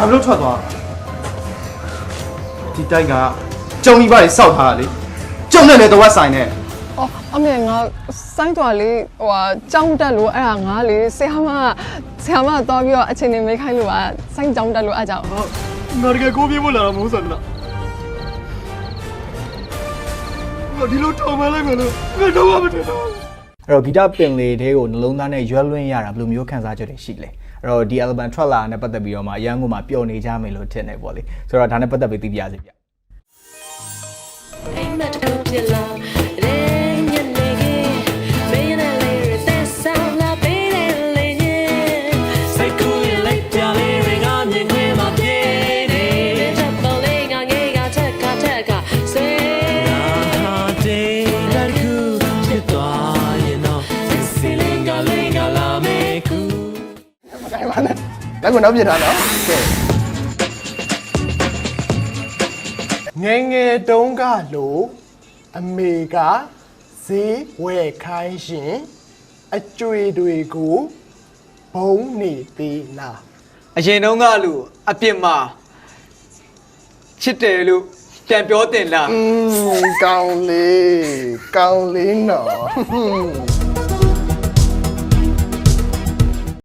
ဘာလို့ထွက်သွားဒီတိုက်ကကျုံကြီးပါလေစောက်ထားတာလေကျုံနဲ့လည်းတော့ဆိုင်နဲ့အော်အမေငါစိုင်းတော်လေးဟိုဟာကြောင်းတက်လို့အဲ့ဒါငါလေဆရာမဆရာမတော့ပြီးတော့အချိန်နေမေးခိုင်းလို့ပါစိုင်းကြောင်းတက်လို့အဲ့ကြောင့်ငါတကယ်ကိုပြေးဖို့လာတာမဟုတ်စမ်းလားငါဒီလိုထောင်မလိုက်မလို့ငါတော့မထင်တော့ အဲ့တော့ဂီတပင်လေးတဲကိုနှလုံးသားနဲ့ရွက်လွှင့်ရတာဘယ်လိုမျိုးခံစားချက်တွေရှိလဲအဲ့တော့ဒီ album ထွက်လာတဲ့ပတ်သက်ပြီးတော့မှအရန်ကိုမှပျော်နေကြမယ်လို့ထင်တယ်ပေါ့လေဆိုတော့ဒါနဲ့ပတ်သက်ပြီးသိပြရစီဗျအိမ်မက်တစ်ခုဖြစ်လာ လက်ကိုနောက်ပြထားနော်ကဲငယ်ငယ်တုန်းကလို့အမေကဈေးဝယ်ခိုင်းရှင်အကျွေတွေကိုဘုံနေသေးလားအရင်တုန်းကလူအပြစ်မှာချစ်တယ်လို့ပြန်ပြောတင်လားอืมကောင်းလေးကောင်းလေးနော်